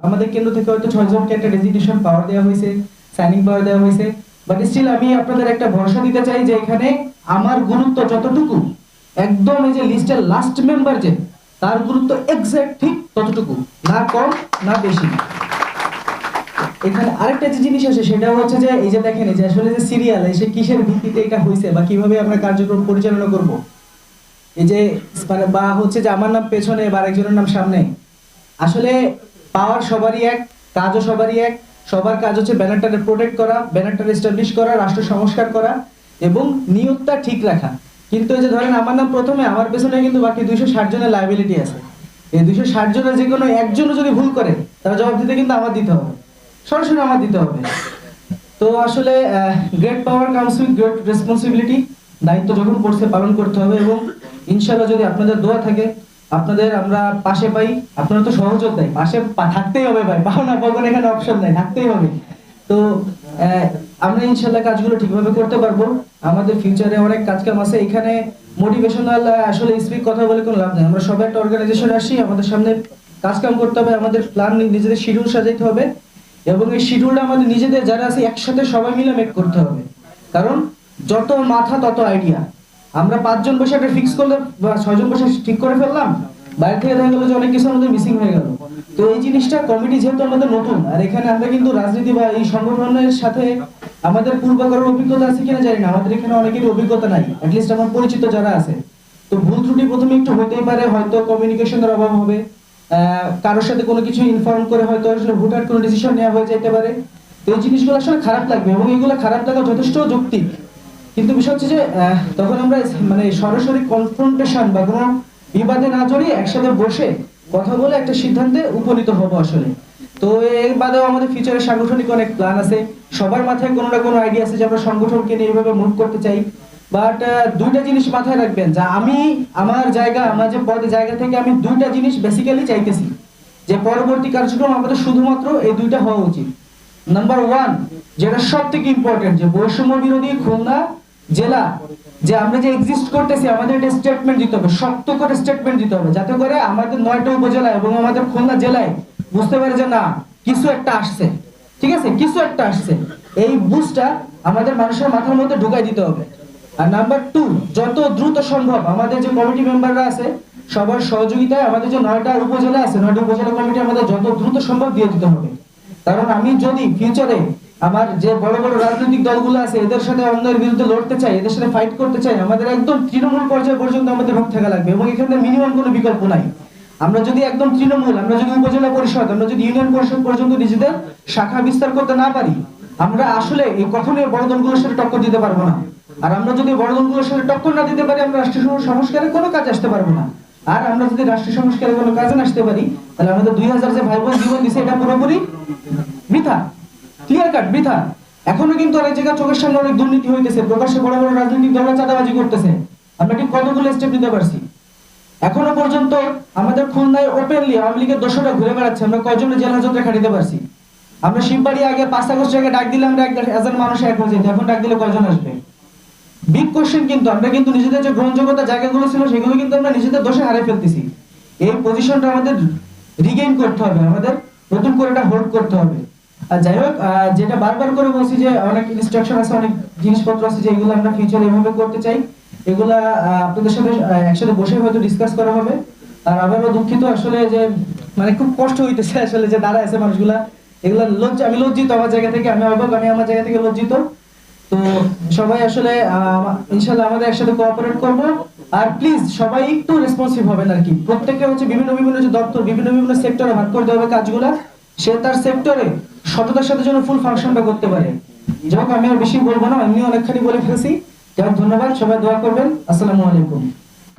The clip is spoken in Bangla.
আমাদের কেন্দ্র থেকে হয়তো ছয়জনকে একটা রেজিগনেশন পাওয়ার দেওয়া হয়েছে সাইনিং পাওয়ার দেওয়া হয়েছে বাট স্টিল আমি আপনাদের একটা ভরসা দিতে চাই যে এখানে আমার গুরুত্ব যতটুকু, একদম এই যে লিস্টের লাস্ট মেম্বার যে, তার গুরুত্ব এক্সাক্ট ঠিক ততটুকু, না কম, না বেশি। এখানে আরেকটা যে জিনিস আছে সেটা হচ্ছে যে, এই যে দেখেন, এই যে আসলে যে সিরিয়াল এসে কিসের ভিত্তিতে এটা হয়েছে বা কীভাবে আমরা কার্যক্রম পরিচালনা করব। এই যে মানে বা হচ্ছে যে আমার নাম পেছনে বা আরেকজনের নাম সামনে, আসলে পাওয়ার সবারই এক, কাজও সবারই এক, সবার কাজ হচ্ছে ব্যানারটাকে প্রোটেক্ট করা, ব্যানারটাকে এস্টাবলিশ করা, রাষ্ট্র সংস্কার করা এবং নিয়তটা ঠিক রাখা। কিন্তু এই যে ধরেন আমার নাম প্রথমে, আমার পেছনে কিন্তু বাকি দুইশো ষাট জনের লাইবিলিটি আছে। এই দুইশো ষাট জনের যে কোনো একজনও যদি ভুল করে, তার জবাব দিতে কিন্তু আমার দিতে হবে। সরাসরি আমার দিতে হবে। তো আসলে great power comes with great responsibility দায়িত্ব যখন পড়ছে পালন করতে হবে এবং ইনশাআল্লাহ যদি আপনাদের দোয়া থাকে আপনাদের আমরা পাশে পাই, আপনারা তো সহযোগ দেয় পাশে থাকতেই হবে ভাই পাও না পাবো এখানে অপশন নাই, থাকতেই হবে। তো আমরা ইনশাল্লাহ কাজগুলো ঠিকভাবে করতে পারব। আমাদের ফিউচারে অনেক কাজ কাম আছে। এখানে মোটিভেশনাল আসলে স্পিক কথা বলে কোনো লাভ নেই। আমরা সবাই একটা অর্গানাইজেশন আসি, আমাদের সামনে কাজ কাম করতে হবে, আমাদের প্ল্যান নিজেদের শিডিউল সাজাইতে হবে এবং এই শিডিউলটা আমাদের নিজেদের, যারা আছে, একসাথে সবাই মিলে মেক করতে হবে। কারণ, যত মাথা, তত আইডিয়া আমরা পাঁচজন বসে একটা ফিক্স করলে বা ছয়জন বসে ঠিক করে ফেললাম, বাইরে থেকে দেখা গেলো যে অনেক কিছু আমাদের মিসিং হয়ে গেল। তো এই জিনিসটা কমিটি যেহেতু আমাদের নতুন, আর এখানে আমরা কিন্তু রাজনীতি বা এই সংগঠনের সাথে আমাদের পূর্বকরণ অভিজ্ঞতা আছে কিনা জানি না, আমাদের এখানে অনেকেরই অভিজ্ঞতা নাই অ্যাটলিস্ট আমার পরিচিত যারা আছে। তো ভুল ত্রুটি প্রথমে একটু হতেই পারে, হয়তো কমিউনিকেশনের অভাব হবে কারোর সাথে কোনো কিছু ইনফর্ম করে হয়তো আসলে হুটহাট কোনো ডিসিশন নেওয়া হয়ে যেতে পারে। তো এই জিনিসগুলো আসলে খারাপ লাগবে এবং এগুলো খারাপ লাগা যথেষ্ট যৌক্তিক। কিন্তু বিষয় হচ্ছে যে তখন আমরা মানে সরাসরি কনফ্রন্টেশন বা কোনো বিবাদে না জড়িয়ে একসাথে বসে কথা বলে একটা সিদ্ধান্তে উপনীত হব আসলে। তো এর বাদেও আমাদের ফিউচারে সাংগঠনিক অনেক প্ল্যান আছে। সবার মাথায় কোনো না কোনো আইডিয়া আছে যে আমরা সংগঠনকে নিয়ে এইভাবে মুভ করতে চাই। বাট দুইটা জিনিস মাথায় রাখবেন যা আমি, আমার জায়গা, আমার যে পদে, জায়গা থেকে আমি দুইটা জিনিস বেসিক্যালি চাইতেছি। যে পরবর্তী কার্যক্রম আমাদের শুধুমাত্র এই দুইটা হওয়া উচিত। নাম্বার ওয়ান যেটা সব থেকে ইম্পর্টেন্ট যে বৈষম্য বিরোধী খুলনা জেলা, যে আমরা যে এক্সিস্ট করতেছি, আমাদের একটা স্টেটমেন্ট দিতে হবে, শক্ত করে স্টেটমেন্ট দিতে হবে, যাতে করে আমাদের নয়টা উপজেলা এবং আমাদের খুলনা জেলায় বুঝতে পারে যে না, কিছু একটা আসছে। ঠিক আছে? কিছু একটা আসছে। এই বুঝটা আমাদের মানুষের মাথার মধ্যে ঢুকাই দিতে হবে। আর নাম্বার টু যত দ্রুত সম্ভব আমাদের যে কমিটি মেম্বাররা আছে, সবার সহযোগিতায় আমাদের যে নয়টা উপজেলা আছে, নয়টা উপজেলা কমিটি আমাদের যত দ্রুত সম্ভব দিয়ে দিতে হবে। কারণ আমি যদি ফিউচারে আমার যে বড় বড় রাজনৈতিক দলগুলো আছে, এদের সাথে অন্যের বিরুদ্ধে লড়তে চাই, এদের সাথে ফাইট করতে চাই, আমাদের একদম তৃণমূল পর্যায়ে পর্যন্ত আমাদের রূপ থাকা লাগবে এবং এখানে মিনিমাম কোনো বিকল্প নাই। আমরা যদি একদম তৃণমূল, আমরা যদি উপজেলা পরিষদ, আমরা যদি ইউনিয়ন পরিষদ পর্যন্ত নিজেদের শাখা বিস্তার করতে না পারি, আমরা আসলে এই কখনোই বড় দলগুলোর সাথে টক্কর দিতে পারব না। আর আমরা যদি বড় দলগুলোর সাথে টক্কর না দিতে পারি, আমরা রাষ্ট্রীয় সংস্কারে কোনো কাজ আসতে পারব না। আর আমরা যদি রাষ্ট্রীয় সংস্কারে কোনো কাজে আসতে পারি, তাহলে আমাদের দুই হাজার যে ভাই বোন জীবন দিছে, এটা পুরোপুরি বৃথা ক্লিয়ার কাট বৃথা। এখনও কিন্তু অনেক জায়গায় চোখের সামনে অনেক দুর্নীতি হইতেছে, প্রকাশ্যে বড় বড় রাজনৈতিক দলরা চাঁদাবাজি করতেছে। আমরা ঠিক কতগুলো স্টেপ নিতে পারছি? এখনও পর্যন্ত আমাদের খুলনায় ওপেনলি আওয়ামী লীগের ঘুরে বেড়াচ্ছে, আমরা কয়জনের জেল হাজতে খাটিতে পারছি? আমরা শিববাড়ি আগে পাঁচ আগস্ট আগে ডাক দিলে আমরা একজন মানুষ এক হয়ে এখন ডাক দিলে কয়জন আসবে? বিগ কোশ্চেন কিন্তু, আমরা কিন্তু নিজেদের যে গ্রহণযোগ্যতা জায়গাগুলো ছিল, সেগুলো কিন্তু আমরা নিজেদের দোষে হারিয়ে ফেলতেছি। এই পজিশনটা আমাদের রিগেইন করতে হবে, আমাদের নতুন করে এটা হোল্ড করতে হবে। যাই হোক যেটা বারবার করে বলছি যে অনেক ইনস্ট্রাকশন আছে, অনেক জিনিসপত্র আছে যেগুলো আমরা ফিউচারে এভাবে করতে চাই, এগুলা আপনাদের সাথে একসাথে বসে হয়তো ডিসকাস করা হবে। আর আবারও দুঃখিত আসলে যে মানে খুব কষ্ট হইতেছে আসলে যে দাঁড়ায় আছে মানুষগুলা। এগুলা লজ্জা, আমি লজ্জিত আমার জায়গা থেকে, আমি অবাক, আমি আমার জায়গা থেকে লজ্জিত। তো সবাই আসলে ইনশাল্লাহ আমাদের একসাথে কোঅপারেট করব। আর প্লিজ সবাই একটু রেসপন্সিভ হবেন আর কি। প্রত্যেকে হচ্ছে বিভিন্ন বিভিন্ন যে দপ্তর, বিভিন্ন বিভিন্ন সেক্টরে ভাগ করতে হবে কাজগুলা। সে তার সেক্টরে সততার সাথে যেন ফুল ফাংশনটা করতে পারে। যাই আমি আর বেশি বলব না, এমনি অনেকখানি বলে ফেলেছি। যাই ধন্যবাদ, সবাই দোয়া করবেন। আসসালামু আলাইকুম।